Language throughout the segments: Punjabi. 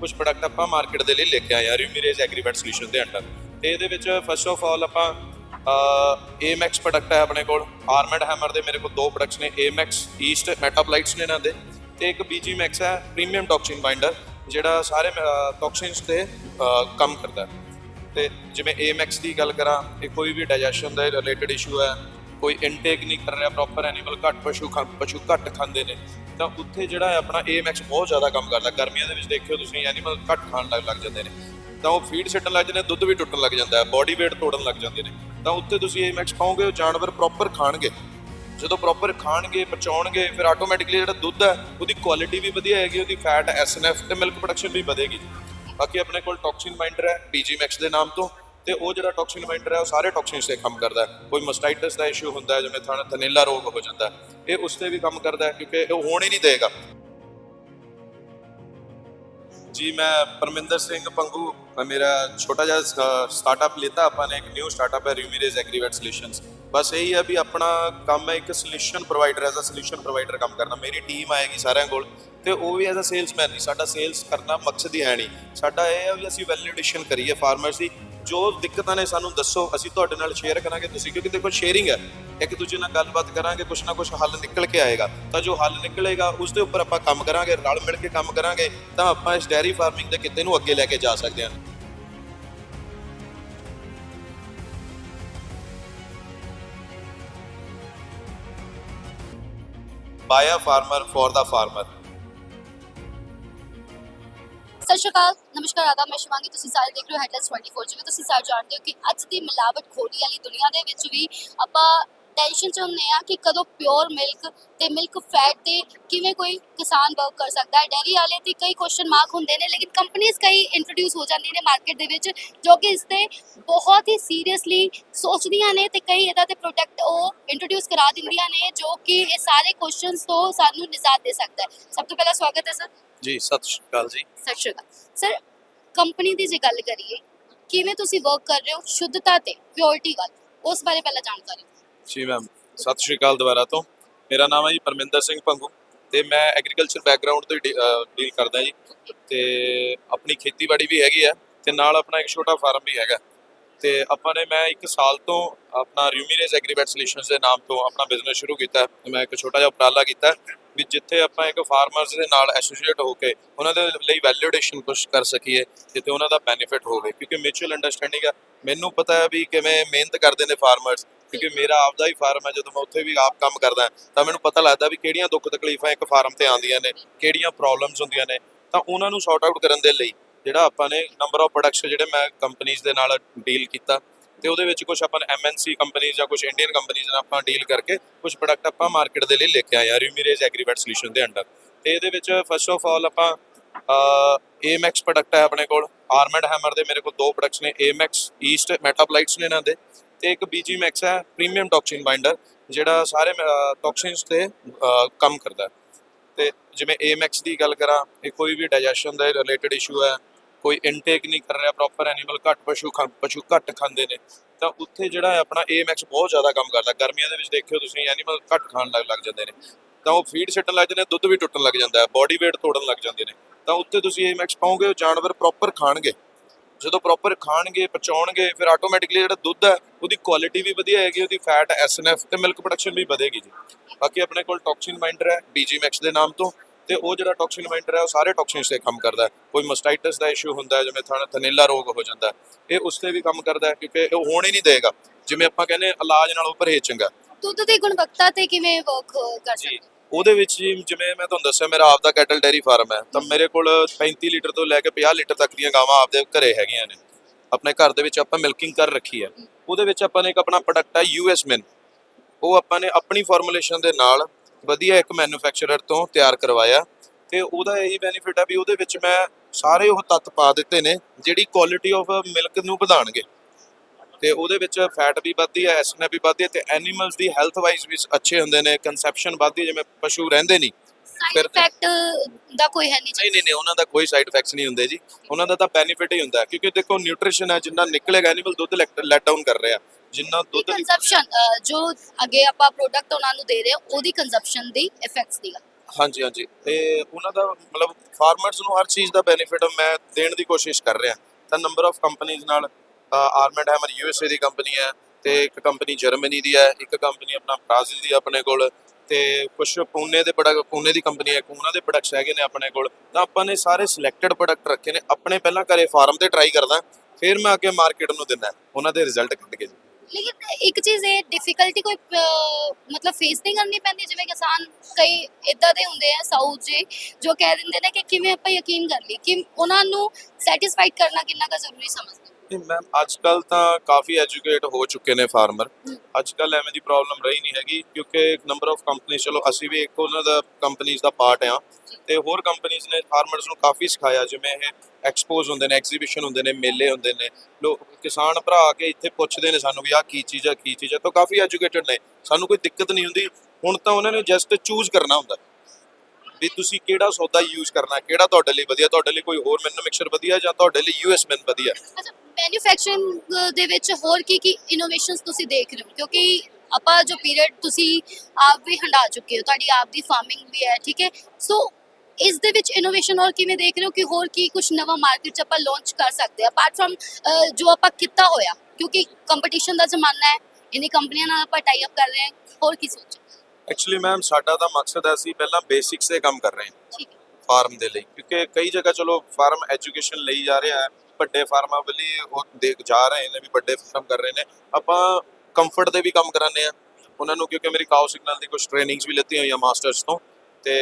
ਕੁਝ ਪ੍ਰੋਡਕਟ ਆਪਾਂ ਮਾਰਕੀਟ ਦੇ ਲਈ ਲੈ ਕੇ ਆਏ ਆ ਰਿਊਮੀਰੇਜ ਐਗਰੀਵੈਟ ਸੋਲੂਸ਼ਨ ਦੇ ਅੰਡਰ। ਤੇ ਇਹਦੇ ਵਿੱਚ ਫਸਟ ਆਫ ਆਲ ਆਪਾਂ ਏਮੈਕਸ ਪ੍ਰੋਡਕਟ ਹੈ ਆਪਣੇ ਕੋਲ। ਆਰਮਡ ਹੈਮਰ ਦੇ ਮੇਰੇ ਕੋਲ ਦੋ ਪ੍ਰੋਡਕਟਸ ਨੇ ਏਮੈਕਸ ਈਸਟ ਮੈਟਾਬਲਾਈਟਸ ਨੇ ਇਹਨਾਂ ਦੇ। ਤੇ ਇੱਕ ਬੀਜੀ ਮੈਕਸ ਹੈ ਪ੍ਰੀਮੀਅਮ ਟੌਕਸਿਨ ਬਾਈਂਡਰ ਜਿਹੜਾ ਸਾਰੇ ਟੌਕਸਿਨਸ ਤੇ ਕੰਮ ਕਰਦਾ। ਹੈ ਤੇ ਜਿਵੇਂ ਏਮੈਕਸ ਦੀ ਗੱਲ ਕਰਾਂ, ਇਹ ਕੋਈ ਵੀ ਡਾਈਜੈਸ਼ਨ ਦਾ ਰਿਲੇਟਡ ਇਸ਼ੂ ਹੈ, ਕੋਈ ਇਨਟੇਕ ਨਹੀਂ ਕਰ ਰਿਹਾ ਪ੍ਰੋਪਰ ਐਨੀਮਲ ਘੱਟ ਪਸ਼ੂ ਖਾ, ਪਸ਼ੂ ਘੱਟ ਖਾਂਦੇ ਨੇ ਤਾਂ ਉੱਥੇ ਜਿਹੜਾ ਹੈ ਆਪਣਾ ਏਮੈਕਸ ਬਹੁਤ ਜ਼ਿਆਦਾ ਕੰਮ ਕਰਦਾ। ਗਰਮੀਆਂ ਦੇ ਵਿੱਚ ਦੇਖਿਓ ਤੁਸੀਂ ਐਨੀਮਲ ਘੱਟ ਖਾਣ ਲੱਗ ਲੱਗ ਜਾਂਦੇ ਨੇ। ਤਾਂ ਉਹ ਫੀਡ ਛੱਡਣ ਲੱਗ ਜਾਂਦੇ ਨੇ ਦੁੱਧ ਵੀ ਟੁੱਟਣ ਲੱਗ ਜਾਂਦਾ ਹੈ ਬੋਡੀ weight ਤੋੜਨ ਲੱਗ ਜਾਂਦੇ ਨੇ। ਤਾਂ ਉੱਥੇ ਤੁਸੀਂ ਏਮੈਕਸ ਪਾਓਗੇ ਉਹ ਜਾਨਵਰ ਪ੍ਰੋਪਰ ਖਾਣਗੇ। ਜਦੋਂ ਪ੍ਰੋਪਰ ਖਾਣਗੇ, ਪਚਾਉਣਗੇ, ਫਿਰ ਆਟੋਮੈਟਿਕਲੀ ਜਿਹੜਾ ਦੁੱਧ ਹੈ, ਉਹਦੀ ਕੁਆਲਿਟੀ ਵੀ ਵਧੀਆ ਹੈਗੀ, ਉਹਦੀ ਫੈਟ ਐਸਐਨਐਫ ਤੇ ਮਿਲਕ ਪ੍ਰੋਡਕਸ਼ਨ ਵੀ ਵਧੇਗੀ। ਬਾਕੀ ਆਪਣੇ ਕੋਲ ਟੌਕਸਿਨ ਬਾਈਂਡਰ ਹੈ ਪੀਜੀ ਮੈਕਸ ਦੇ ਨਾਮ ਤੋਂ। ਤੇ ਉਹ ਜਿਹੜਾ ਟੌਕਸਿਨ ਬਾਈਂਡਰ ਹੈ, ਉਹ ਸਾਰੇ ਟੌਕਸਿਨਸ ਤੇ ਕੰਮ ਕਰਦਾ ਹੈ। ਕੋਈ ਮਸਟਾਈਟਸ ਦਾ ਇਸ਼ੂ ਹੁੰਦਾ ਹੈ, ਜਿਵੇਂ ਥਣ ਥਨੇਲਾ ਰੋਗ ਹੋ ਜਾਂਦਾ ਇਹ ਉਸ ਤੇ ਵੀ ਕੰਮ ਕਰਦਾ ਹੈ, ਕਿਉਂਕਿ ਇਹ ਹੋਣ ਹੀ ਨਹੀਂ ਦੇਗਾ। ਜੀ, ਮੈਂ ਪਰਮਿੰਦਰ ਸਿੰਘ ਪੰਗੂ ਮੇਰਾ ਛੋਟਾ ਜਿਹਾ ਸਟਾਰਟਅਪ ਲਿੱਤਾ। ਆਪਾਂ ਨੇ ਇੱਕ ਨਿਊ ਸਟਾਰਟਅਪ ਹੈ ਰਿਊਮੀਰੇਜ ਐਗਰੀਵੇਟ ਸੋਲੂਸ਼ਨਸ ਬਸ ਇਹੀ ਹੈ ਵੀ ਆਪਣਾ ਕੰਮ ਹੈ, ਇੱਕ solution provider as a solution provider ਕੰਮ ਕਰਨਾ। ਮੇਰੀ ਟੀਮ ਆਏਗੀ ਸਾਰਿਆਂ ਕੋਲ, ਤੇ ਉਹ ਵੀ ਐਜ਼ ਅ ਸੇਲਸਮੈਨ ਨਹੀਂ ਸਾਡਾ ਸੇਲਸ ਕਰਨਾ ਮਕਸਦ ਹੀ ਹੈ ਨਹੀਂ। ਸਾਡਾ ਇਹ ਹੈ ਵੀ ਅਸੀਂ ਵੈਲਿਡੇਸ਼ਨ ਕਰੀਏ ਫਾਰਮਰਸ ਦੀ। ਜੋ ਦਿੱਕਤਾਂ ਨੇ ਸਾਨੂੰ ਦੱਸੋ, ਅਸੀਂ ਤੁਹਾਡੇ ਨਾਲ ਸ਼ੇਅਰ ਕਰਾਂਗੇ ਤੁਸੀਂ, ਕਿਉਂਕਿ ਦੇਖੋ ਸ਼ੇਅਰਿੰਗ ਹੈ। ਇੱਕ ਦੂਜੇ ਨਾਲ ਗੱਲਬਾਤ ਕਰਾਂਗੇ, ਕੁਛ ਨਾ ਕੁਛ ਹੱਲ ਨਿਕਲ ਕੇ ਆਏਗਾ। ਤਾਂ ਜੋ ਹੱਲ ਨਿਕਲੇਗਾ, ਉਸ ਦੇ ਉੱਪਰ ਆਪਾਂ ਕੰਮ ਕਰਾਂਗੇ, ਰਲ ਮਿਲ ਕੇ ਕੰਮ ਕਰਾਂਗੇ, ਤਾਂ ਆਪਾਂ ਇਸ ਡੈਰੀ ਫਾਰਮਿੰਗ ਦੇ ਕਿੱਤੇ ਨੂੰ ਅੱਗੇ ਲੈ ਕੇ ਜਾ ਸਕਦੇ ਹਾਂ। Via farmer for the farmer ਸਤਿ ਸ਼੍ਰੀ ਅਕਾਲ, ਨਮਸਕਾਰ ਆਦਾਬ ਮੈਂ ਸ਼ਿਵਾਂਗੀ, ਤੁਸੀਂ ਸਾਰੇ ਦੇਖ ਰਹੇ ਹੋ ਹੈਡਲਾਈਨਸ 24 ਜਿਵੇਂ ਤੁਸੀਂ ਸਾਰੇ ਜਾਣਦੇ ਹੋ ਕਿ ਅੱਜ ਦੀ ਮਿਲਾਵਟ ਖੋਰੀ ਵਾਲੀ ਦੁਨੀਆ ਦੇ ਵਿੱਚ ਵੀ ਆਪਾਂ ਟੈਨਸ਼ਨ ਚ ਹੁੰਦੇ ਆ ਕਿ ਕਦੋਂ ਪਿਓਰ ਮਿਲਕ ਤੇ ਮਿਲਕ ਫੈਟ ਤੇ ਕਿਵੇਂ ਕੋਈ ਕਿਸਾਨ ਵਰਕ ਕਰ ਸਕਦਾ ਹੈ। ਡੈਰੀ ਵਾਲੇ ਤੇ ਕਈ ਕੁਐਸਚਨ ਮਾਰਕ ਹੁੰਦੇ ਨੇ ਲੇਕਿਨ ਕੰਪਨੀਆਂ ਕਈ ਇੰਟਰੋਡਿਊਸ ਹੋ ਜਾਂਦੀਆਂ ਨੇ ਮਾਰਕੀਟ ਦੇ ਵਿੱਚ ਜੋ ਕਿ ਇਸ ਤੇ ਬਹੁਤ ਹੀ ਸੀਰੀਅਸਲੀ ਸੋਚਦੀਆਂ ਨੇ ਤੇ ਕਈ ਇਹਦਾ ਦੇ ਪ੍ਰੋਡਕਟ ਉਹ ਇੰਟਰੋਡਿਊਸ ਕਰਾ ਦਿੰਦੀਆਂ ਨੇ ਜੋ ਕਿ ਇਹ ਸਾਰੇ ਕੁਐਸਚਨਸ ਤੋਂ ਸਾਨੂੰ ਨਿਜਾਤ ਦੇ ਸਕਦਾ ਹੈ। ਸਭ ਤੋਂ ਪਹਿਲਾਂ ਸਵਾਗਤ ਹੈ ਸਰ ਜੀ ਸਤਿ ਸ਼੍ਰੀ ਅਕਾਲ ਜੀ। ਸਤਿ ਸ਼੍ਰੀ ਅਕਾਲ। ਸਰ ਕੰਪਨੀ ਦੀ ਜੇ ਗੱਲ ਕਰੀਏ ਕਿਵੇਂ ਤੁਸੀਂ ਵਰਕ ਕਰ ਰਹੇ ਹੋ ਸ਼ੁੱਧਤਾ ਤੇ ਪਿਓਰਿਟੀ ਗੱਲ ਉਸ ਬਾਰੇ ਪਹਿਲਾਂ ਜਾਣਕਾਰੀ। ਜੀ ਮੈਮ ਸਤਿ ਸ਼੍ਰੀ ਅਕਾਲ ਦੁਬਾਰਾ ਤੋਂ। ਮੇਰਾ ਨਾਮ ਹੈ ਜੀ ਪਰਮਿੰਦਰ ਸਿੰਘ ਪੰਗੂ ਤੇ ਮੈਂ ਐਗਰੀਕਲਚਰ ਬੈਕਗ੍ਰਾਉਂਡ ਤੋਂ ਡੀਲ ਕਰਦਾ ਜੀ। ਤੇ ਆਪਣੀ ਖੇਤੀਬਾੜੀ ਵੀ ਹੈਗੀ ਆ ਤੇ ਨਾਲ ਆਪਣਾ ਇੱਕ ਛੋਟਾ ਫਾਰਮ ਵੀ ਹੈਗਾ। ਤੇ ਆਪਾਂ ਨੇ ਮੈਂ ਇੱਕ ਸਾਲ ਤੋਂ ਆਪਣਾ ਰਿਊਮੀਰੇਜ ਐਗਰੀਬੈਟ ਸੋਲੂਸ਼ਨਸ ਦੇ ਨਾਮ ਤੋਂ ਆਪਣਾ ਬਿਜ਼ਨਸ ਸ਼ੁਰੂ ਕੀਤਾ ਤੇ ਮੈਂ ਇੱਕ ਛੋਟਾ ਜਿਹਾ ਉਪਰਾਲਾ ਕੀਤਾ ਵੀ ਜਿੱਥੇ ਆਪਾਂ ਇੱਕ ਫਾਰਮਰਸ ਦੇ ਨਾਲ ਐਸੋਸੀਏਟ ਹੋ ਕੇ ਉਹਨਾਂ ਦੇ ਲਈ ਵੈਲਿਊਡੇਸ਼ਨ ਕੁਝ ਕਰ ਸਕੀਏ ਜਿੱਥੇ ਉਹਨਾਂ ਦਾ ਬੈਨੀਫਿਟ ਹੋਵੇ। ਕਿਉਂਕਿ ਮਿਊਚੁਅਲ ਅੰਡਰਸਟੈਂਡਿੰਗ ਆ। ਮੈਨੂੰ ਪਤਾ ਹੈ ਵੀ ਕਿਵੇਂ ਮਿਹਨਤ ਕਰਦੇ ਨੇ ਫਾਰਮਰਸ ਕਿਉਂਕਿ ਮੇਰਾ ਆਪਦਾ ਹੀ ਫਾਰਮ ਹੈ, ਜਦੋਂ ਮੈਂ ਉੱਥੇ ਵੀ ਆਪ ਕੰਮ ਕਰਦਾ ਤਾਂ ਮੈਨੂੰ ਪਤਾ ਲੱਗਦਾ ਵੀ ਕਿਹੜੀਆਂ ਦੁੱਖ ਤਕਲੀਫਾਂ ਇੱਕ ਫਾਰਮ ਤੇ ਆਉਂਦੀਆਂ ਨੇ, ਕਿਹੜੀਆਂ ਪ੍ਰੋਬਲਮਸ ਹੁੰਦੀਆਂ ਨੇ, ਤਾਂ ਉਹਨਾਂ ਨੂੰ ਸੌਰਟ ਆਊਟ ਕਰਨ ਦੇ ਲਈ ਜਿਹੜਾ ਆਪਾਂ ਨੇ ਨੰਬਰ ਆਫ ਪ੍ਰੋਡਕਟਸ ਜਿਹੜੇ ਮੈਂ ਕੰਪਨੀਆਂ ਦੇ ਨਾਲ ਡੀਲ ਕੀਤਾ ਤੇ ਉਹਦੇ ਵਿੱਚ ਕੁਝ ਆਪਾਂ ਐਮਐਨਸੀ ਕੰਪਨੀਆਂ ਜਾਂ ਕੁਝ ਇੰਡੀਅਨ ਕੰਪਨੀਆਂ ਨਾਲ ਆਪਾਂ ਡੀਲ ਕਰਕੇ ਕੁਝ ਪ੍ਰੋਡਕਟ ਆਪਾਂ ਮਾਰਕੀਟ ਦੇ ਲਈ ਲੈ ਕੇ ਆਏ ਆ ਰਿਊਮੀਰੇਜ ਐਗਰੀਵੈਟ ਸੋਲੂਸ਼ਨ ਦੇ ਅੰਡਰ ਤੇ ਇਹਦੇ ਵਿੱਚ ਫਸਟ ਆਫ ਆਲ ਆਪਾਂ ਏਮੈਕਸ ਪ੍ਰੋਡਕਟ ਹੈ ਆਪਣੇ ਕੋਲ ਆਰਮਡ ਹੈਮਰ ਦੇ ਮੇਰੇ ਕੋਲ ਦੋ ਪ੍ਰੋਡਕਟਸ ਨੇ ਏਮੈਕਸ ਈਸਟ ਮੈਟਾਪਲਾਈਟਸ ਨੇ ਇਹਨਾਂ ਦੇ ਤੇ ਇੱਕ ਬੀਜੀ ਮੈਕਸ ਹੈ ਪ੍ਰੀਮੀਅਮ ਟੌਕਸਿਨ ਬਾਈਂਡਰ ਜਿਹੜਾ ਸਾਰੇ ਟੌਕਸਿਨਸ ਤੇ ਕੰਮ ਕਰਦਾ ਹੈ। ਤੇ ਜਿਵੇਂ ਏਮੈਕਸ ਦੀ ਗੱਲ ਕਰਾਂ, ਇਹ ਕੋਈ ਵੀ ਡਾਈਜੈਸ਼ਨ ਦੇ ਰਿਲੇਟਡ ਇਸ਼ੂ ਹੈ, ਕੋਈ ਇਨਟੇਕ ਨਹੀਂ ਕਰ ਰਿਹਾ ਪ੍ਰੋਪਰ ਐਨੀਮਲ ਘੱਟ ਪਸ਼ੂ ਖਾ, ਪਸ਼ੂ ਘੱਟ ਖਾਂਦੇ ਨੇ, ਤਾਂ ਉੱਥੇ ਜਿਹੜਾ ਹੈ ਆਪਣਾ ਏਮੈਕਸ ਬਹੁਤ ਜ਼ਿਆਦਾ ਕੰਮ ਕਰਦਾ। ਗਰਮੀਆਂ ਦੇ ਵਿੱਚ ਦੇਖਿਓ ਤੁਸੀਂ ਐਨੀਮਲ ਘੱਟ ਖਾਣ ਲੱਗ ਲੱਗ ਜਾਂਦੇ ਨੇ। ਤਾਂ ਉਹ ਫੀਡ ਸਿੱਟਣ ਲੱਗ ਜਾਂਦੇ ਨੇ ਦੁੱਧ ਵੀ ਟੁੱਟਣ ਲੱਗ ਜਾਂਦਾ ਹੈ ਬੋਡੀ weight ਤੋੜਨ ਲੱਗ ਜਾਂਦੇ ਨੇ। ਤਾਂ ਉੱਥੇ ਤੁਸੀਂ ਏਮੈਕਸ ਪਾਓਗੇ, ਉਹ ਜਾਨਵਰ ਪ੍ਰੋਪਰ ਖਾਣਗੇ। ਜਦੋਂ ਪ੍ਰੋਪਰ ਖਾਣਗੇ ਪਚਾਉਣਗੇ ਫਿਰ ਆਟੋਮੈਟਿਕਲੀ ਜਿਹੜਾ ਦੁੱਧ ਹੈ ਉਹਦੀ ਕੁਆਲਿਟੀ ਵੀ ਵਧੀਆ ਹੈਗੀ ਉਹਦੀ ਫੈਟ ਐਸਐਨਐਫ ਤੇ ਮਿਲਕ ਪ੍ਰੋਡਕਸ਼ਨ ਵੀ ਵਧੇਗੀ ਜੀ। ਬਾਕੀ ਆਪਣੇ ਕੋਲ ਟੌਕਸਿਨ ਬਾਈਂਡਰ ਹੈ ਬੀਜੀ ਮੈਕਸ ਦੇ ਨਾਮ ਤੋਂ ਤੇ ਉਹ ਜਿਹੜਾ ਟੌਕਸਿਨ ਬਾਈਂਡਰ ਹੈ ਉਹ ਸਾਰੇ ਟੌਕਸਿਨਸ ਤੇ ਕੰਮ ਕਰਦਾ ਹੈ। ਕੋਈ ਮਸਟਾਈਟਸ ਦਾ ਇਸ਼ੂ ਹੁੰਦਾ ਜਿਵੇਂ ਥਣ ਥਨੇਲਾ ਰੋਗ ਹੋ ਜਾਂਦਾ ਇਹ ਉਸ ਤੇ ਵੀ ਕੰਮ ਕਰਦਾ ਕਿਉਂਕਿ ਇਹ ਹੋਣ ਹੀ ਨਹੀਂ ਦੇਗਾ। ਜਿਵੇਂ ਆਪਾਂ ਕਹਿੰਦੇ ਇਲਾਜ ਨਾਲੋਂ ਪਰਹੇਜ਼ ਚੰਗਾ ਦੁੱਧ ਦੀ ਗੁਣਵੱਤਾ ਤੇ ਕਿਵੇਂ ਵਰਕ ਕਰ ਸਕਦੇ ਉਹਦੇ ਵਿੱਚ ਜੀ ਜਿਵੇਂ ਮੈਂ ਤੁਹਾਨੂੰ ਦੱਸਿਆ, ਮੇਰਾ ਆਪਦਾ ਕੈਟਲ ਡੇਰੀ ਫਾਰਮ ਹੈ। ਤਾਂ ਮੇਰੇ ਕੋਲ 35 ਲੀਟਰ ਤੋਂ ਲੈ ਕੇ 50 ਲੀਟਰ ਤੱਕ ਦੀਆਂ ਗਾਵਾਂ ਆਪਦੇ ਘਰੇ ਹੈਗੀਆਂ ਨੇ। ਆਪਣੇ ਘਰ ਦੇ ਵਿੱਚ ਆਪਾਂ ਮਿਲਕਿੰਗ ਕਰ ਰੱਖੀ ਹੈ। ਉਹਦੇ ਵਿੱਚ ਆਪਾਂ ਨੇ ਇੱਕ ਆਪਣਾ ਪ੍ਰੋਡਕਟ ਹੈ ਯੂਐਸ ਮਿਨ ਉਹ ਆਪਾਂ ਨੇ ਆਪਣੀ ਫਾਰਮੂਲੇਸ਼ਨ ਦੇ ਨਾਲ ਵਧੀਆ ਇੱਕ ਮੈਨੂਫੈਕਚਰਰ ਤੋਂ ਤਿਆਰ ਕਰਵਾਇਆ। ਤੇ ਉਹਦਾ ਇਹੀ ਬੈਨੀਫਿਟ ਆ ਵੀ ਉਹਦੇ ਵਿੱਚ ਮੈਂ ਸਾਰੇ ਉਹ ਤੱਤ ਪਾ ਦਿੱਤੇ ਨੇ, ਜਿਹੜੀ ਕੁਆਲਿਟੀ ਆਫ ਮਿਲਕ ਨੂੰ ਵਧਾਣਗੇ ਤੇ ਉਹਦੇ ਵਿੱਚ ਫੈਟ ਵੀ ਵੱਧਦੀ ਹੈ ਐਸਐਨਐਫ ਵੀ ਵੱਧਦੀ ਹੈ ਤੇ ਐਨੀਮਲਸ ਦੀ ਹੈਲਥ ਵਾਈਜ਼ ਵੀ ਅੱਛੇ ਹੁੰਦੇ ਨੇ ਕੰਸੈਪਸ਼ਨ ਵੱਧਦੀ ਜਿਵੇਂ ਪਸ਼ੂ ਰਹਿੰਦੇ ਨਹੀਂ ਸਾਈਡ ਇਫੈਕਟ ਦਾ ਕੋਈ ਹੈ ਨਹੀਂ ਨਹੀਂ ਨਹੀਂ ਨਹੀਂ ਉਹਨਾਂ ਦਾ ਕੋਈ ਸਾਈਡ ਇਫੈਕਟਸ ਨਹੀਂ ਹੁੰਦੇ ਜੀ। ਉਹਨਾਂ ਦਾ ਤਾਂ ਬੈਨੀਫਿਟ ਹੀ ਹੁੰਦਾ ਕਿਉਂਕਿ ਦੇਖੋ ਨਿਊਟ੍ਰੀਸ਼ਨ ਹੈ ਜਿੰਨਾ ਨਿਕਲੇਗਾ ਐਨੀਮਲ ਦੁੱਧ ਲੈਟ ਡਾਊਨ ਕਰ ਰਿਹਾ ਜਿੰਨਾ ਦੁੱਧ ਕੰਜ਼ੰਪਸ਼ਨ ਜੋ ਅੱਗੇ ਆਪਾਂ ਪ੍ਰੋਡਕਟ ਉਹਨਾਂ ਨੂੰ ਦੇ ਰਹੇ ਹਾਂ ਉਹਦੀ ਕੰਜ਼ੰਪਸ਼ਨ ਦੀ ਇਫੈਕਟਸ ਦੀ ਗੱਲ। ਹਾਂਜੀ ਹਾਂਜੀ ਤੇ ਉਹਨਾਂ ਦਾ ਮਤਲਬ ਫਾਰਮਰਸ ਨੂੰ ਹਰ ਚੀਜ਼ ਦਾ ਬੈਨੀਫਿਟ ਮੈਂ ਦੇਣ ਦੀ ਕੋਸ਼ਿਸ਼ ਕਰ ਰਿਹਾ। ਤਾਂ ਨੰਬਰ ਆਫ ਕੰਪਨੀਆਂ ਨਾਲ ਆਰਮੈਂਡ ਹੈਮਰ ਯੂਐਸਏ ਦੀ ਕੰਪਨੀ ਹੈ ਤੇ ਇੱਕ ਕੰਪਨੀ ਜਰਮਨੀ ਦੀ ਹੈ ਇੱਕ ਕੰਪਨੀ ਆਪਣਾ ਬ੍ਰਾਜ਼ੀਲ ਦੀ ਆਪਣੇ ਕੋਲ ਤੇ ਕੁਝ ਪੂਨੇ ਦੇ ਪ੍ਰੋਡਕਟ ਪੂਨੇ ਦੀ ਕੰਪਨੀ ਹੈ ਉਹਨਾਂ ਦੇ ਪ੍ਰੋਡਕਟਸ ਹੈਗੇ ਨੇ ਆਪਣੇ ਕੋਲ ਤਾਂ ਆਪਾਂ ਨੇ ਸਾਰੇ ਸਿਲੈਕਟਡ ਪ੍ਰੋਡਕਟ ਰੱਖੇ ਨੇ ਆਪਣੇ ਪਹਿਲਾਂ ਘਰੇ ਫਾਰਮ ਤੇ ਟਰਾਈ ਕਰਦਾ ਫਿਰ ਮੈਂ ਅੱਗੇ ਮਾਰਕੀਟ ਨੂੰ ਦਿੰਦਾ ਉਹਨਾਂ ਦੇ ਰਿਜ਼ਲਟ ਕੱਢ ਕੇ ਜੀ ਲੇਕਿਨ ਇੱਕ ਚੀਜ਼ ਇਹ ਡਿਫਿਕਲਟੀ ਕੋਈ ਅਹ, ਮਤਲਬ ਫੇਸ ਨਹੀਂ ਕਰਨੀ ਪੈਂਦੀ ਜਿਵੇਂ ਕਿਸਾਨ ਕਈ ਇਦਾਂ ਦੇ ਹੁੰਦੇ ਆ ਸਾਊਥ ਜੇ ਜੋ ਕਹਿ ਦਿੰਦੇ ਨੇ ਕਿ ਕਿਵੇਂ ਆਪਾਂ ਯਕੀਨ ਕਰ ਲਈ ਕਿ ਉਹਨਾਂ ਨੂੰ ਸੈਟੀਸਫਾਈਡ ਕਰਨਾ ਕਿੰਨਾ ਕੁ ਜ਼ਰੂਰੀ ਸਮਝਦੇ ਹੋ? ਨਹੀਂ ਮੈਮ ਅੱਜ ਕੱਲ ਤਾਂ ਕਾਫੀ ਐਜੂਕੇਟ ਹੋ ਚੁੱਕੇ ਨੇ ਫਾਰਮਰ। ਅੱਜ ਕੱਲ ਐਵੇਂ ਦੀ ਪ੍ਰੋਬਲਮ ਰਹੀ ਨਹੀਂ ਹੈਗੀ ਕਿਉਂਕਿ ਨੰਬਰ ਆਫ ਕੰਪਨੀ ਚਲੋ ਅਸੀਂ ਵੀ ਇੱਕ ਉਹਨਾਂ ਦਾ ਕੰਪਨੀਆਂ ਦਾ ਪਾਰਟ ਆ ਤੇ ਹੋਰ ਕੰਪਨੀਆਂ ਨੇ ਫਾਰਮਰਸ ਨੂੰ ਕਾਫੀ ਸਿਖਾਇਆ ਜਿਵੇਂ ਇਹ ਐਕਸਪੋਜ਼ ਹੁੰਦੇ ਨੇ ਐਗਜ਼ੀਬਿਸ਼ਨ ਹੁੰਦੇ ਨੇ ਮੇਲੇ ਹੁੰਦੇ ਨੇ। ਲੋਕ ਕਿਸਾਨ ਭਰਾ ਆ ਕੇ ਇੱਥੇ ਪੁੱਛਦੇ ਨੇ ਸਾਨੂੰ ਵੀ ਆਹ ਕੀ ਚੀਜ਼ ਆ ਕੀ ਚੀਜ਼ ਆ ਤਾਂ ਕਾਫੀ ਐਜੂਕੇਟਡ ਨੇ। ਸਾਨੂੰ ਕੋਈ ਦਿੱਕਤ ਨਹੀਂ ਹੁੰਦੀ। ਹੁਣ ਤਾਂ ਉਹਨਾਂ ਨੇ ਜਸਟ ਚੂਜ਼ ਕਰਨਾ ਹੁੰਦਾ। ਵੀ ਤੁਸੀਂ ਕਿਹੜਾ ਸੌਦਾ ਯੂਜ਼ ਕਰਨਾ, ਕਿਹੜਾ ਤੁਹਾਡੇ ਲਈ ਵਧੀਆ, ਤੁਹਾਡੇ ਲਈ ਕੋਈ ਹੋਰ ਮੈਨੂੰ ਮਿਕਸਚਰ ਵਧੀਆ ਜਾਂ ਤੁਹਾਡੇ ਲਈ ਯੂਐਸ ਮੈਨ ਵਧੀਆ? ਅੱਛਾ ਮੈਨੂਫੈਕਚਰਿੰਗ ਦੇ ਵਿੱਚ ਹੋਰ ਕੀ ਕੀ ਇਨੋਵੇਸ਼ਨਸ ਤੁਸੀਂ ਦੇਖ ਰਹੇ ਹੋ? ਕਿਉਂਕਿ ਆਪਾਂ ਜੋ ਪੀਰੀਅਡ ਤੁਸੀਂ ਆਪ ਵੀ ਹੰਡਾ ਚੁੱਕੇ ਹੋ, ਤੁਹਾਡੀ ਆਪ ਦੀ ਫਾਰਮਿੰਗ ਵੀ ਹੈ, ਠੀਕ ਹੈ? ਸੋ ਇਸ ਦੇ ਵਿੱਚ ਇਨੋਵੇਸ਼ਨ ਹੋਰ ਕਿਵੇਂ ਦੇਖ ਰਹੇ ਹੋ ਕਿ ਹੋਰ ਕੀ ਕੁਝ ਨਵਾਂ ਮਾਰਕੀਟ 'ਚ ਆਪਾਂ ਲਾਂਚ ਕਰ ਸਕਦੇ ਆ ਅਪਾਰਟ ਫਰਮ ਜੋ ਆਪਾਂ ਕੀਤਾ ਹੋਇਆ, ਕਿਉਂਕਿ ਕੰਪੀਟੀਸ਼ਨ ਦਾ ਜ਼ਮਾਨਾ ਹੈ, ਇਨੀ ਕੰਪਨੀਆਂ ਨਾਲ ਆਪਾਂ ਟਾਈ ਅਪ ਕਰ ਰਹੇ ਹਾਂ, ਹੋਰ ਕੀ ਸੋਚ ਐਕਚੁਅਲੀ ਮੈਮ ਸਾਡਾ ਤਾਂ ਮਕਸਦ ਹੈ ਅਸੀਂ ਪਹਿਲਾਂ ਬੇਸਿਕਸ ਤੇ ਕੰਮ ਕਰ ਰਹੇ ਹਾਂ। ਠੀਕ ਹੈ। ਫਾਰਮ ਦੇ ਲਈ। ਕਿਉਂਕਿ ਕਈ ਜਗ੍ਹਾ ਚਲੋ ਫਾਰਮ ਐਜੂਕੇਸ਼ਨ ਲਈ ਜਾ ਰਿਹਾ ਹੈ ਵੱਡੇ ਫਾਰਮਾਂ ਵੱਲ ਹੀ ਉਹ ਦੇਖ ਜਾ ਰਹੇ ਨੇ ਵੀ ਵੱਡੇ ਫਾਰਮ ਕਰ ਰਹੇ ਨੇ। ਆਪਾਂ ਕੰਫਰਟ ਦੇ ਵੀ ਕੰਮ ਕਰਾਉਂਦੇ ਆ ਉਹਨਾਂ ਨੂੰ ਕਿਉਂਕਿ ਮੇਰੀ ਕਾਓ ਸਿਗਨਲ ਦੀ ਕੁਝ ਟ੍ਰੇਨਿੰਗਸ ਵੀ ਲਿੱਤੀਆਂ ਹੋਈਆਂ ਮਾਸਟਰਸ ਤੋਂ। ਤੇ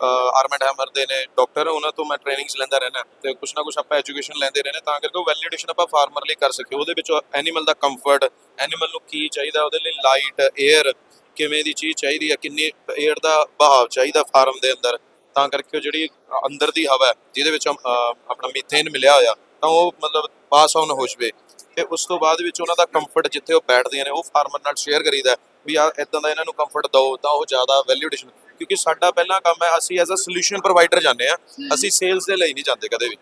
ਆਰਮੈਂਡ ਹੈਮਰ ਦੇ ਨੇ ਡਾਕਟਰ ਉਹਨਾਂ ਤੋਂ ਮੈਂ ਟ੍ਰੇਨਿੰਗਸ ਲੈਂਦਾ ਰਹਿਣਾ ਤੇ ਕੁਛ ਨਾ ਕੁਛ ਆਪਾਂ ਐਜੂਕੇਸ਼ਨ ਲੈਂਦੇ ਰਹਿੰਦੇ ਤਾਂ ਕਰਕੇ ਉਹ ਵੈਲਿਡੇਸ਼ਨ ਆਪਾਂ ਫਾਰਮਰ ਲਈ ਕਰ ਸਕੀਏ। ਉਹਦੇ ਵਿੱਚ ਐਨੀਮਲ ਦਾ ਕੰਫਰਟ ਐਨੀਮਲ ਨੂੰ ਕੀ ਚਾਹੀਦਾ ਉਹਦੇ ਲਈ ਲਾਈਟ 에ਅਰ ਕਿਵੇਂ ਦੀ ਚੀਜ਼ ਚਾਹੀਦੀ ਹੈ, ਕਿੰਨੀ 에ਅਰ ਦਾ ਬਹਾਵ ਚਾਹੀਦਾ ਫਾਰਮ ਦੇ ਅੰਦਰ, ਤਾਂ ਕਰਕੇ ਉਹ ਜਿਹੜੀ ਅੰਦਰ ਦੀ ਹਵਾ ਜਿਹਦੇ ਵਿੱਚ ਆਪਣਾ ਮੀਥੇਨ ਮਿਲਿਆ ਹੋਇਆ, ਤਾਂ ਉਹ ਮਤਲਬ ਪਾਸ ਆਨ ਹੋ ਜਵੇ। ਤੇ ਉਸ ਤੋਂ ਬਾਅਦ ਵਿੱਚ ਉਹਨਾਂ ਦਾ ਕੰਫਰਟ ਜਿੱਥੇ ਉਹ ਬੈਠਦੀਆਂ ਨੇ, ਉਹ ਫਾਰਮਰ ਨਾਲ ਸ਼ੇਅਰ ਕਰੀਦਾ ਵੀ ਆ ਇਦਾਂ ਦਾ ਇਹਨਾਂ ਨੂੰ ਕੰਫਰਟ ਦਿਓ, ਤਾਂ ਉਹ ਜ਼ਿਆਦਾ ਵੈਲਿਊਡੇਸ਼ਨ ਕਿਉਂਕਿ ਸਾਡਾ ਪਹਿਲਾ ਕੰਮ ਹੈ, ਅਸੀਂ ਐਜ਼ ਅ ਸੋਲੂਸ਼ਨ ਪ੍ਰੋਵਾਈਡਰ ਜਾਂਦੇ ਆ ਅਸੀਂ ਸੇਲਸ ਦੇ ਲਈ ਨਹੀਂ ਜਾਂਦੇ ਕਦੇ ਵੀ।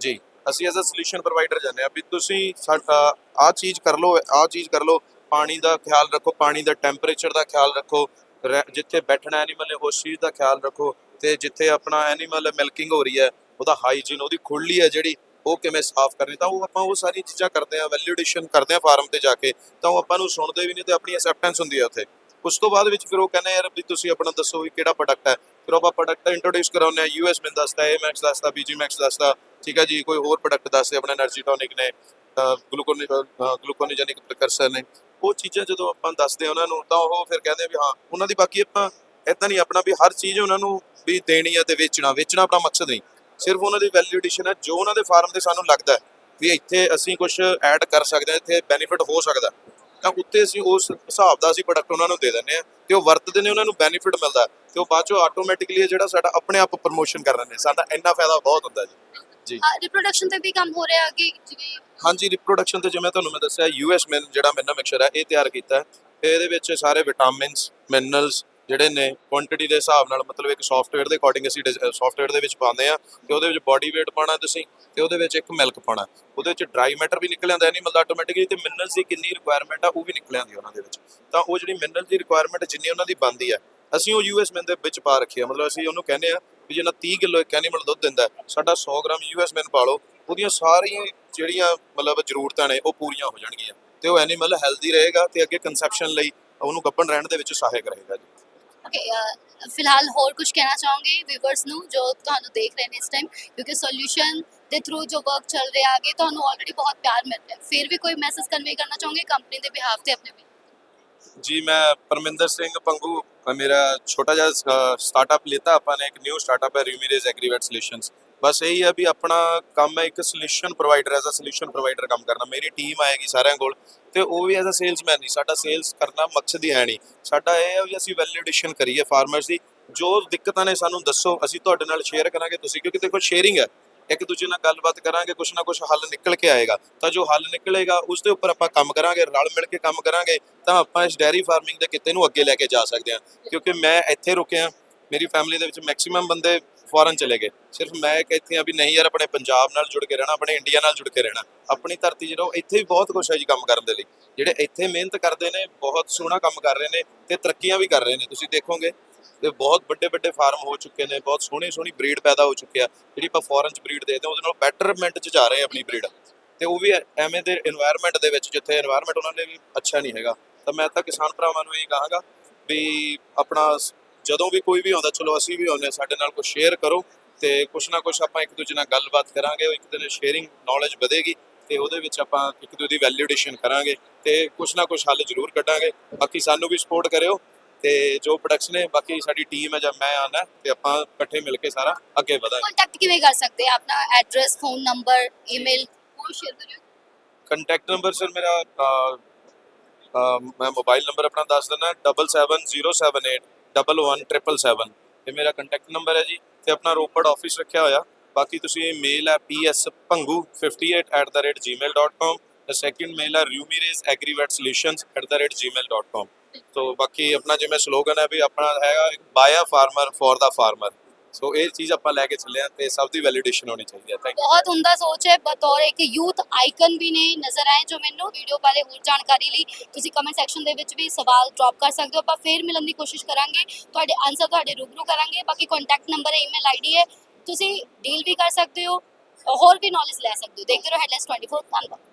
ਜੀ, ਅਸੀਂ ਐਜ਼ ਅ ਸੋਲੂਸ਼ਨ ਪ੍ਰੋਵਾਈਡਰ ਜਾਂਦੇ ਆ ਵੀ ਤੁਸੀਂ ਸਾਡਾ ਆਹ ਚੀਜ਼ ਕਰ ਲਓ, ਆਹ ਚੀਜ਼ ਕਰ ਲਓ ਪਾਣੀ ਦਾ ਖਿਆਲ ਰੱਖੋ, ਪਾਣੀ ਦਾ ਟੈਂਪਰੇਚਰ ਦਾ ਖਿਆਲ ਰੱਖੋ ਜਿੱਥੇ ਬੈਠਣਾ ਐਨੀਮਲ ਹੈ ਉਸ ਚੀਜ਼ ਦਾ ਖਿਆਲ ਰੱਖੋ ਤੇ ਜਿੱਥੇ ਆਪਣਾ ਐਨੀਮਲ ਮਿਲਕਿੰਗ ਹੋ ਰਹੀ ਹੈ, ਉਹਦਾ ਹਾਈਜੀਨ ਉਹਦੀ ਖੁੱਲੀ ਹੈ ਜਿਹੜੀ, ਉਹ ਕਿਵੇਂ ਸਾਫ਼ ਕਰਨੀ, ਤਾਂ ਉਹ ਆਪਾਂ ਉਹ ਸਾਰੀਆਂ ਚੀਜ਼ਾਂ ਕਰਦੇ ਆ ਵੈਲਿਊਡੇਸ਼ਨ ਕਰਦੇ ਆ ਫਾਰਮ ਤੇ ਜਾ ਕੇ, ਤਾਂ ਉਹ ਆਪਾਂ ਨੂੰ ਸੁਣਦੇ ਵੀ ਨਹੀਂ ਤੇ ਆਪਣੀ ਐਕਸੈਪਟੈਂਸ ਹੁੰਦੀ ਹੈ ਉੱਥੇ। ਉਸ ਤੋਂ ਬਾਅਦ ਵਿੱਚ ਫਿਰ ਉਹ ਕਹਿੰਦੇ ਯਾਰ ਵੀ ਤੁਸੀਂ ਆਪਣਾ ਦੱਸੋ ਵੀ ਕਿਹੜਾ ਪ੍ਰੋਡਕਟ ਹੈ, ਫਿਰ ਆਪਾਂ ਪ੍ਰੋਡਕਟ ਇੰਟਰੋਡਿਊਸ ਕਰਾਉਂਦੇ ਆ ਯੂਐਸ ਮੈਂ ਦੱਸਦਾ ਏ ਮੈਕਸ ਦੱਸਦਾ ਬੀਜੀ ਮੈਕਸ ਦੱਸਦਾ, ਠੀਕ ਹੈ ਜੀ, ਕੋਈ ਹੋਰ ਪ੍ਰੋਡਕਟ ਦੱਸਦੇ, ਆਪਣਾ એનર્ਜੀ ਟੌਨਿਕ ਨੇ ਗਲੂਕੋਨ ਗਲੂਕੋਨਜੈਨਿਕ ਪ੍ਰਕਰਸਰ ਨੇ ਉਹ ਚੀਜ਼ਾਂ ਜਦੋਂ ਆਪਾਂ ਦੱਸਦੇ ਆ ਉਹਨਾਂ ਨੂੰ, ਤਾਂ ਉਹ ਫਿਰ ਕਹਿੰਦੇ ਵੀ ਹਾਂ, ਉਹਨਾਂ ਦੀ ਬਾਕੀ ਆਪਾਂ ਇਦਾਂ ਨਹੀਂ ਆਪਣਾ ਵੀ ਹਰ ਚੀਜ਼ ਉਹਨਾਂ ਨੂੰ ਵੀ ਦੇਣੀ ਹੈ ਤੇ ਵੇਚਣਾ ਵੇਚਣਾ ਆਪਣਾ ਮਕਸਦ ਨਹੀਂ। ਸਿਰਫ ਉਹਨਾਂ ਦੀ ਵੈਲਿਡੇਸ਼ਨ ਹੈ ਜੋ ਉਹਨਾਂ ਦੇ ਫਾਰਮ ਤੇ ਸਾਨੂੰ ਲੱਗਦਾ ਵੀ ਇੱਥੇ ਅਸੀਂ ਕੁਝ ਐਡ ਕਰ ਸਕਦੇ ਹਾਂ, ਇੱਥੇ ਬੈਨੀਫਿਟ ਹੋ ਸਕਦਾ ਤਾਂ ਉੱਤੇ ਅਸੀਂ ਉਸ ਹਿਸਾਬ ਦਾ ਅਸੀਂ ਪ੍ਰੋਡਕਟ ਉਹਨਾਂ ਨੂੰ ਦੇ ਦਿੰਦੇ ਆ ਤੇ ਉਹ ਵਰਤਦੇ ਨੇ, ਉਹਨਾਂ ਨੂੰ ਬੈਨੀਫਿਟ ਮਿਲਦਾ ਹੈ ਤੇ ਉਹ ਬਾਅਦ ਚੋਂ ਆਟੋਮੈਟਿਕਲੀ ਜਿਹੜਾ ਸਾਡਾ ਆਪਣੇ ਆਪ ਪ੍ਰਮੋਸ਼ਨ ਕਰ ਰਹੇ ਨੇ, ਸਾਡਾ ਇੰਨਾ ਫਾਇਦਾ ਬਹੁਤ ਹੁੰਦਾ ਜੀ। ਜੀ। ਰਿਪਰੋਡਕਸ਼ਨ ਤੇ ਵੀ ਕੰਮ ਹੋ ਰਿਹਾ ਅੱਗੇ ਜਿਵੇਂ ਹਾਂਜੀ ਰਿਪਰੋਡਕਸ਼ਨ ਤੇ ਜਿਵੇਂ ਤੁਹਾਨੂੰ ਮੈਂ ਦੱਸਿਆ ਯੂਐਸ ਮਿਨ ਜਿਹੜਾ ਮੈਨਾ ਮਿਕਸਚਰ ਹੈ ਇਹ ਤਿਆਰ ਕੀਤਾ ਹੈ। ਇਹਦੇ ਵਿੱਚ ਸਾਰੇ ਵਿਟਾਮਿਨਸ ਮਿਨਰਲਸ ਜਿਹੜੇ ਨੇ ਕੁਆਂਟੀਟੀ ਦੇ ਹਿਸਾਬ ਨਾਲ ਮਤਲਬ ਇੱਕ ਸੌਫਟਵੇਅਰ ਦੇ ਅਕੋਰਡਿੰਗ ਅਸੀਂ ਸੌਫਟਵੇਅਰ ਦੇ ਵਿੱਚ ਪਾਉਂਦੇ ਆ ਤੇ ਉਹਦੇ ਵਿੱਚ ਬਾਡੀ weight ਪਾਣਾ ਤੁਸੀਂ ਤੇ ਉਹਦੇ ਵਿੱਚ ਇੱਕ ਮਿਲਕ ਪਾਣਾ ਉਹਦੇ ਵਿੱਚ ਡਰਾਈ ਮੈਟਰ ਵੀ ਨਿਕਲ ਆਉਂਦਾ ਐਨੀਮਲ ਦਾ ਆਟੋਮੈਟਿਕਲੀ ਤੇ ਮਿਨਰਲਸ ਦੀ ਕਿੰਨੀ ਰਿਕੁਆਇਰਮੈਂਟ ਆ ਉਹ ਵੀ ਨਿਕਲ ਆਉਂਦੀ ਉਹਨਾਂ ਦੇ ਵਿੱਚ। ਤਾਂ ਉਹ ਜਿਹੜੀ ਮਿਨਰਲ ਦੀ ਰਿਕੁਆਇਰਮੈਂਟ ਜਿੰਨੀ ਉਹਨਾਂ ਦੀ ਬਣਦੀ ਹੈ ਅਸੀਂ ਉਹ ਯੂਐਸ ਮਿਨ ਦੇ ਵਿੱਚ ਪਾ ਰੱਖੀ ਆ। ਮਤਲਬ ਅਸੀਂ ਉਹਨੂੰ ਕਹਿੰਦੇ ਆ ਵੀ ਜਿੰਨਾ 30 ਕਿਲੋ ਇੱਕ ਐਨੀਮਲ ਦੁੱਧ ਦਿੰਦਾ ਹੈ, ਸਾਡਾ 100 ਗ੍ਰਾਮ ਯੂਐਸ ਮਿਨ ਪਾ ਲਓ ਉਹਦੀਆਂ ਸਾਰੀਆਂ ਜਿਹੜੀਆਂ ਮਤਲਬ ਜ਼ਰੂਰਤਾਂ ਨੇ ਉਹ ਪੂਰੀਆਂ ਹੋ ਜਾਣਗੀਆਂ। ਤੇ ਉਹ ਐਨੀਮਲ ਹੈਲਦੀ ਰਹੇਗਾ ਤੇ ਅੱਗੇ ਕੰਸੈਪਸ਼ਨ ਲਈ ਉਹਨੂੰ ਗੱਭਣ ਰਹਿਣ ਦੇ ਵਿੱਚ ਸਹਾਇਕ ਰਹੇਗਾ ਜੀ। ਓਕੇ ਫਿਲਹਾਲ ਹੋਰ ਕੁਝ ਕਹਿਣਾ ਚਾਹੋਗੇ ਵੀਵਰਸ ਨੂੰ ਜੋ ਤੁਹਾਨੂੰ ਦੇਖ ਰਹੇ ਨੇ ਇਸ ਟਾਈਮ ਕਿਉਂਕਿ ਸੋਲੂਸ਼ਨ ਦੇ ਥਰੂ ਜੋ ਵਰਕ ਚੱਲ ਰਿਹਾ ਆਗੇ ਤੁਹਾਨੂੰ ਆਲਰੇਡੀ ਬਹੁਤ ਪਿਆਰ ਮਿਲ ਰਿਹਾ ਹੈ। ਫਿਰ ਵੀ ਕੋਈ ਮੈਸੇਜ ਕਨਵੇ ਕਰਨਾ ਚਾਹੋਗੇ ਕੰਪਨੀ ਦੇ ਬਿਹਾਫ ਤੇ ਆਪਣੇ ਵੀ ਜੀ ਮੈਂ ਪਰਮਿੰਦਰ ਸਿੰਘ ਪੰਗੂ ਅ, ਮੇਰਾ ਛੋਟਾ ਜਿਹਾ ਸਟਾਰਟਅਪ ਲਿੱਤਾ ਆਪਾਂ ਨੇ ਇੱਕ ਨਿਊ ਸਟਾਰਟਅਪ ਹੈ ਰਿਊਮੀਰੇਜ਼ ਐਗਰੀਵੇਟ ਸੋਲੂਸ਼ਨਸ ਬਸ ਇਹੀ ਹੈ ਵੀ ਆਪਣਾ ਕੰਮ ਹੈ ਇੱਕ solution provider as a solution provider ਕੰਮ ਕਰਨਾ। ਮੇਰੀ ਟੀਮ ਆਏਗੀ ਸਾਰਿਆਂ ਕੋਲ ਤੇ ਉਹ ਵੀ ਐਜ਼ ਅ ਸੇਲਸਮੈਨ ਨਹੀਂ ਸਾਡਾ ਸੇਲਸ ਕਰਨਾ ਮਕਸਦ ਹੀ ਹੈ ਨਹੀਂ ਸਾਡਾ ਇਹ ਹੈ ਵੀ ਅਸੀਂ ਵੈਲਿਡੇਸ਼ਨ ਕਰੀਏ ਫਾਰਮਰਸ ਦੀ। ਜੋ ਦਿੱਕਤਾਂ ਨੇ ਸਾਨੂੰ ਦੱਸੋ ਅਸੀਂ ਤੁਹਾਡੇ ਨਾਲ ਸ਼ੇਅਰ ਕਰਾਂਗੇ ਤੁਸੀਂ ਕਿਉਂਕਿ ਦੇਖੋ ਸ਼ੇਅਰਿੰਗ ਹੈ। ਇੱਕ ਦੂਜੇ ਨਾਲ ਗੱਲਬਾਤ ਕਰਾਂਗੇ, ਕੁਛ ਨਾ ਕੁਛ ਹੱਲ ਨਿਕਲ ਕੇ ਆਏਗਾ। ਤਾਂ ਜੋ ਹੱਲ ਨਿਕਲੇਗਾ, ਉਸ ਦੇ ਉੱਪਰ ਆਪਾਂ ਕੰਮ ਕਰਾਂਗੇ, ਰਲ ਮਿਲ ਕੇ ਕੰਮ ਕਰਾਂਗੇ, ਤਾਂ ਆਪਾਂ ਇਸ ਡੈਰੀ ਫਾਰਮਿੰਗ ਦੇ ਕਿੱਤੇ ਨੂੰ ਅੱਗੇ ਲੈ ਕੇ ਜਾ ਸਕਦੇ ਹਾਂ। ਕਿਉਂਕਿ ਮੈਂ ਇੱਥੇ ਰੁਕਿਆ, ਮੇਰੀ ਫੈਮਿਲੀ ਦੇ ਵਿੱਚ ਮੈਕਸਿਮਮ ਬੰਦੇ ਫੋਰਨ ਚਲੇ ਗਏ। ਸਿਰਫ ਮੈਂ ਕਹਿੰਦੀ ਆ ਵੀ ਨਹੀਂ ਯਾਰ, ਆਪਣੇ ਪੰਜਾਬ ਨਾਲ ਜੁੜ ਕੇ ਰਹਿਣਾ, ਆਪਣੇ ਇੰਡੀਆ ਨਾਲ ਜੁੜ ਕੇ ਰਹਿਣਾ। ਆਪਣੀ ਧਰਤੀ ਜਿਹੜਾ ਇੱਥੇ ਵੀ ਬਹੁਤ ਕੁਛ ਹੈ ਜੀ ਕੰਮ ਕਰਨ ਦੇ ਲਈ। ਜਿਹੜੇ ਇੱਥੇ ਮਿਹਨਤ ਕਰਦੇ ਨੇ, ਬਹੁਤ ਸੋਹਣਾ ਕੰਮ ਕਰ ਰਹੇ ਨੇ ਤੇ ਤਰੱਕੀਆਂ ਵੀ ਕਰ ਰਹੇ ਨੇ। ਤੁਸੀਂ ਦੇਖੋਗੇ, ਤੇ ਬਹੁਤ ਵੱਡੇ ਵੱਡੇ ਫਾਰਮ ਹੋ ਚੁੱਕੇ ਨੇ, ਬਹੁਤ ਸੋਹਣੀ ਸੋਹਣੀ ਬਰੀਡ ਪੈਦਾ ਹੋ ਚੁੱਕਿਆ ਜਿਹੜੀ ਆਪਾਂ ਫੋਰਨ ਚ ਬਰੀਡ ਦੇਖਦੇ ਉਹਦੇ ਨਾਲ ਬੈਟਰਮੈਂਟ ਚ ਜਾ ਰਹੇ ਆ ਆਪਣੀ ਬਰੀਡ। ਤੇ ਉਹ ਵੀ ਐਵੇਂ ਦੇ এনवायरमेंट ਦੇ ਵਿੱਚ, ਜਿੱਥੇ এনवायरमेंट ਉਹਨਾਂ ਲਈ ਅੱਛਾ ਨਹੀਂ ਹੈਗਾ। ਤਾਂ ਮੈਂ ਤਾਂ ਕਿਸਾਨ ਭਰਾਵਾਂ ਨੂੰ ਇਹ ਕਹਾਂਗਾ ਵੀ ਆਪਣਾ ਜਦੋਂ ਵੀ ਕੋਈ ਵੀ ਆਉਂਦਾ ਚਲੋ ਅਸੀਂ ਵੀ ਆਉਂਦੇ ਸਾਡੇ ਨਾਲ ਕੁਝ ਸ਼ੇਅਰ ਕਰੋ ਤੇ ਕੁਛ ਨਾ ਕੁਛ ਆਪਾਂ ਇੱਕ ਦੂਜੇ ਨਾਲ ਗੱਲਬਾਤ ਕਰਾਂਗੇ ਇੱਕ ਦੂਜੇ ਨਾਲ ਸ਼ੇਅਰਿੰਗ ਨੌਲੇਜ ਵਧੇਗੀ ਤੇ ਉਹਦੇ ਵਿੱਚ ਆਪਾਂ ਇੱਕ ਦੂਜੇ ਦੀ ਵੈਲਿਡੇਸ਼ਨ ਕਰਾਂਗੇ ਤੇ ਕੁਛ ਨਾ ਕੁਛ ਹੱਲ ਜ਼ਰੂਰ ਕੱਢਾਂਗੇ। ਬਾਕੀ ਸਾਨੂੰ ਵੀ ਸਪੋਰਟ ਕਰਿਓ ਤੇ ਜੋ ਪ੍ਰੋਡਕਸ਼ਨ ਹੈ ਬਾਕੀ ਸਾਡੀ ਟੀਮ ਹੈ ਜਾਂ ਮੈਂ ਆਣਾ ਤੇ ਆਪਾਂ ਇਕੱਠੇ ਮਿਲ ਕੇ ਸਾਰਾ ਅੱਗੇ ਵਧਾਂਗੇ। ਕੰਟੈਕਟ ਕਿਵੇਂ ਕਰ ਸਕਦੇ ਆ? ਆਪਣਾ ਐਡਰੈਸ ਫੋਨ ਨੰਬਰ ਈਮੇਲ ਉਹ ਸ਼ੇਅਰ ਕਰਿਓ। ਕੰਟੈਕਟ ਨੰਬਰ ਸਰ ਮੇਰਾ ਮੈਂ ਮੋਬਾਈਲ ਨੰਬਰ ਆਪਣਾ ਦੱਸ ਦਿੰਦਾ 7707811777 ਇਹ ਮੇਰਾ ਕੰਟੈਕਟ ਨੰਬਰ ਹੈ ਜੀ, ਤੇ ਆਪਣਾ ਰੋਪੜ ਆਫਿਸ ਰੱਖਿਆ ਹੋਇਆ। ਬਾਕੀ ਤੁਸੀਂ ਮੇਲ ਹੈ pspangu58@gmail.com ਤੇ ਸੈਕਿੰਡ ਮੇਲ ਹੈ rumirezagrivet.solutions@gmail.com ਤੋ ਬਾਕੀ ਆਪਣਾ ਜਿਵੇਂ ਸਲੋਗਨ ਹੈ ਵੀ ਆਪਣਾ ਹੈਗਾ via farmer for the farmer so ਇਹ ਚੀਜ਼ ਆਪਾਂ ਲੈ ਕੇ ਚੱਲੇ ਹਾਂ ਤੇ ਸਭ ਦੀ ਵੈਲਿਡੇਸ਼ਨ ਹੋਣੀ ਚਾਹੀਦੀ ਹੈ ਥੈਂਕ ਬਹੁਤ ਹੁੰਦਾ ਸੋਚ ਹੈ, ਬਤੌਰ ਇੱਕ ਯੂਥ ਆਈਕਨ ਵੀ ਨੇ, ਨਜ਼ਰ ਆਏ ਜੋ ਮੈਨੂੰ ਵੀਡੀਓ ਬਾਰੇ ਹੋਰ ਜਾਣਕਾਰੀ ਲਈ। ਤੁਸੀਂ ਕਮੈਂਟ ਸੈਕਸ਼ਨ ਦੇ ਵਿੱਚ ਵੀ ਸਵਾਲ ਡ੍ਰੌਪ ਕਰ ਸਕਦੇ ਹੋ, ਆਪਾਂ ਫੇਰ ਮਿਲਣ ਦੀ ਕੋਸ਼ਿਸ਼ ਕਰਾਂਗੇ। ਤੁਹਾਡੇ ਆਨਸਰ ਤੁਹਾਡੇ ਰੂਬਰੂ ਕਰਾਂਗੇ। ਬਾਕੀ ਕੰਟੈਕਟ ਨੰਬਰ ਹੈ ਈਮੇਲ ਆਈਡੀ ਹੈ। ਤੁਸੀਂ ਡੀਲ ਵੀ ਕਰ ਸਕਦੇ ਹੋ, ਹੋਰ ਵੀ ਨੌਲੇਜ ਲੈ ਸਕਦੇ ਹੋ। ਦੇਖਦੇ ਰਹੋ ਹੈਡਲਾਈਨਸ 24 ਧੰਨਵਾਦ।